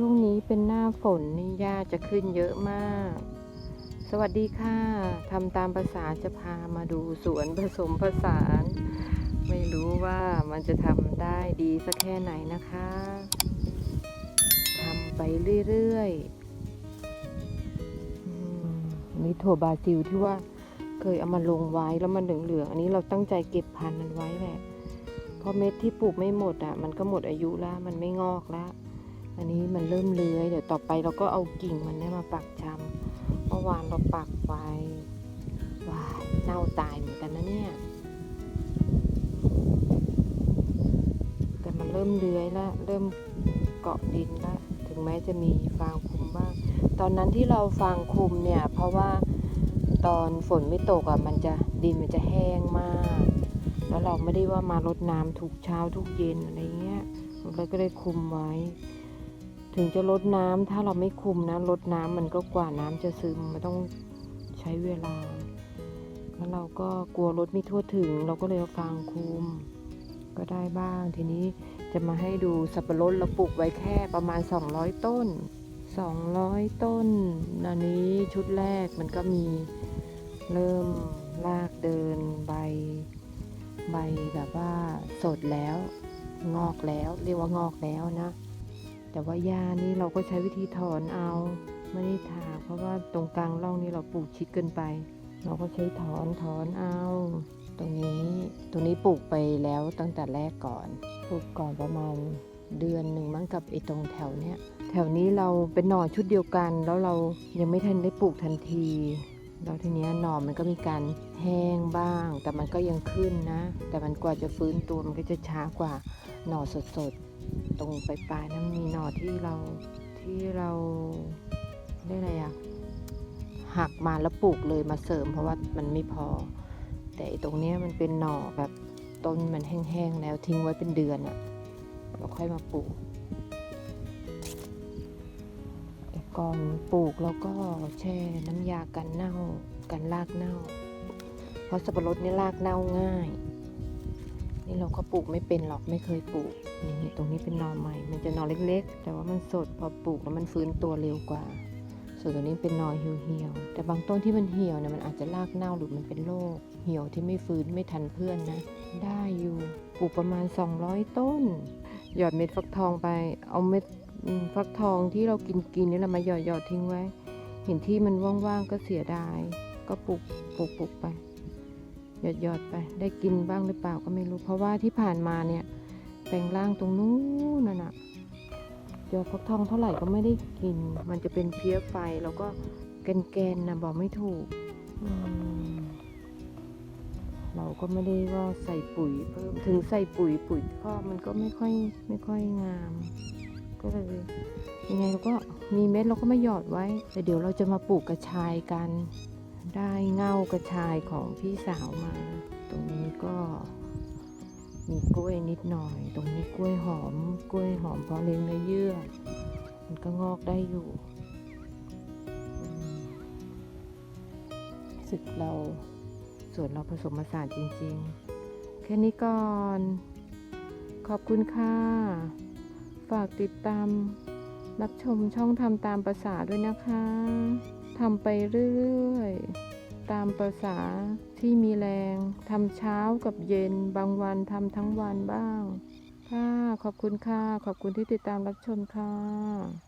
ช่วงนี้เป็นหน้าฝนนี่หญ้าจะขึ้นเยอะมาก สวัสดีค่ะทำตามภาษาจะพามาดูสวนผสมผสาน ไม่รู้ว่ามันจะทำได้ดีสักแค่ไหนนะคะทำไปเรื่อยๆอืมนี่ถั่วบราซิลที่ว่าเคยเอามาลงไว้แล้วมันเหลืองๆอันนี้เราตั้งใจเก็บพันธุ์มันไว้แหละเพราะเม็ดที่ปลูกไม่หมดอะ มันก็หมดอายุแล้วมันไม่งอกแล้ว อันนี้มันเริ่มเลื้อยเดี๋ยวต่อไปเราก็เอากิ่งมันเนี่ยมาปักชำเมื่อวานเราปักไว้ว้ายเน่าตายเหมือนกันนะเนี่ย แต่มันเริ่มเลื้อยแล้วเริ่มเกาะดินแล้วถึงแม้จะมีฟางคุมบ้าง ตอนนั้นที่เราฟางคุมเนี่ย เพราะว่าตอนฝนไม่ตกอะมันจะดินมันจะแห้งมาก แล้วเราไม่ได้ว่ามารดน้ำทุกเช้าทุกเย็นอะไรเงี้ยเราก็เลยคุมไว้ ถึงจะลดน้ำถ้าเราไม่คุมนะลดน้ำมันก็กว่าน้ำจะซึมมันต้องใช้เวลา แล้วเราก็กลัวรถไม่ทั่วถึง เราก็เลยเอาฟางคุมก็ได้บ้าง ทีนี้จะมาให้ดูสับปะรดเราปลูกไว้แค่ประมาณ 200 ต้น 200 ต้นอันนี้ชุดแรกมันก็มีเริ่มรากเดินใบ ใบแบบว่าสดแล้ว งอกแล้ว เรียกว่างอกแล้วนะ แต่ว่าหญ้านี่เราก็ใช้วิธีถอนเอาไม่ได้ถากเพราะว่าตรงกลางร่องนี่เราปลูกชิดเกินไป เราก็ใช้ถอนถอนเอา ตรงนี้ตรงนี้ปลูกไปแล้วตั้งแต่แรกก่อน ปลูกก่อนประมาณเดือนหนึ่งมั้งกับไอ้ตรงแถวเนี้ยแถวนี้เราเป็นหน่อชุดเดียวกัน แล้วเรายังไม่ทันได้ปลูกทันที แล้วทีนี้หน่อมันก็มีการแห้งบ้าง แต่มันก็ยังขึ้นนะ แต่มันกว่าจะฟื้นตัวมันก็จะช้ากว่าหน่อสดๆ ตรงปลายๆนั้นมีหน่อที่เราที่เราได้อะไรอะหักมาแล้วปลูกเลยมาเสริม เพราะว่ามันไม่พอ แต่ตรงนี้มันเป็นหน่อแบบต้นมันแห้งๆแล้วทิ้งไว้เป็นเดือนอะเราค่อยมาปลูก ก่อนปลูกเราก็แช่น้ำยากันเน่ากันรากเน่า เพราะสับปะรดนี่รากเน่าง่าย นี่เราก็ปลูกไม่เป็นหรอกไม่เคยปลูกนี่ตรงนี้เป็นนอใหม่ มันจะนอเล็ก ๆ แต่ว่ามันสดพอปลูกแล้วมันฟื้นตัวเร็วกว่า ส่วนตัวนี้เป็นนอเหี่ยวๆแต่บางต้นที่มันเหี่ยวเนี่ยมันอาจจะรากเน่าหรือมันเป็นโรคเหี่ยวที่ไม่ฟื้นไม่ทันเพื่อนนะ ได้อยู่ปลูกประมาณ 200 ต้น หยอดเม็ดฟักทองไปเอาเม็ด ฟักทองที่เรากินกินนี่แหละมาหยอดหยอดทิ้งไว้ เห็นที่มันว่างๆก็เสียดาย ก็ปลูกปลูกปลูกไปหยอดหยอดไป ได้กินบ้างหรือเปล่าก็ไม่รู้ เพราะว่าที่ผ่านมาเนี่ยแปลงร่างตรงนู้นน่ะนะหยอดฟักทองเท่าไหร่ก็ไม่ได้กิน มันจะเป็นเพี้ยไฟแล้วก็แกนๆนะบอกไม่ถูกเราก็ไม่ได้ว่าใส่ปุ๋ยเพิ่มถึงใส่ปุ๋ยปุ๋ยคอมันก็ไม่ค่อยไม่ค่อยงาม ก็เลยยังไงเราก็มีเม็ดเราก็ไม่หยอดไว้ แต่เดี๋ยวเราจะมาปลูกกระชายกัน ได้เง่ากระชายของพี่สาวมา ตรงนี้ก็มีกล้วยนิดหน่อย ตรงนี้กล้วยหอม กล้วยหอมเพาะเลี้ยงในเยื่อ มันก็งอกได้อยู่สึกเราส่วนเราผสมผสานจริง ๆ แค่นี้ก่อน ขอบคุณค่ะ ฝากติดตามรับชมช่องทำตามภาษาด้วยนะคะทำไปเรื่อยๆ ตามภาษาที่มีแรงทำเช้ากับเย็นบางวันทำทั้งวันบ้าง ค่ะ ขอบคุณค่ะ ขอบคุณที่ติดตามรับชมค่ะ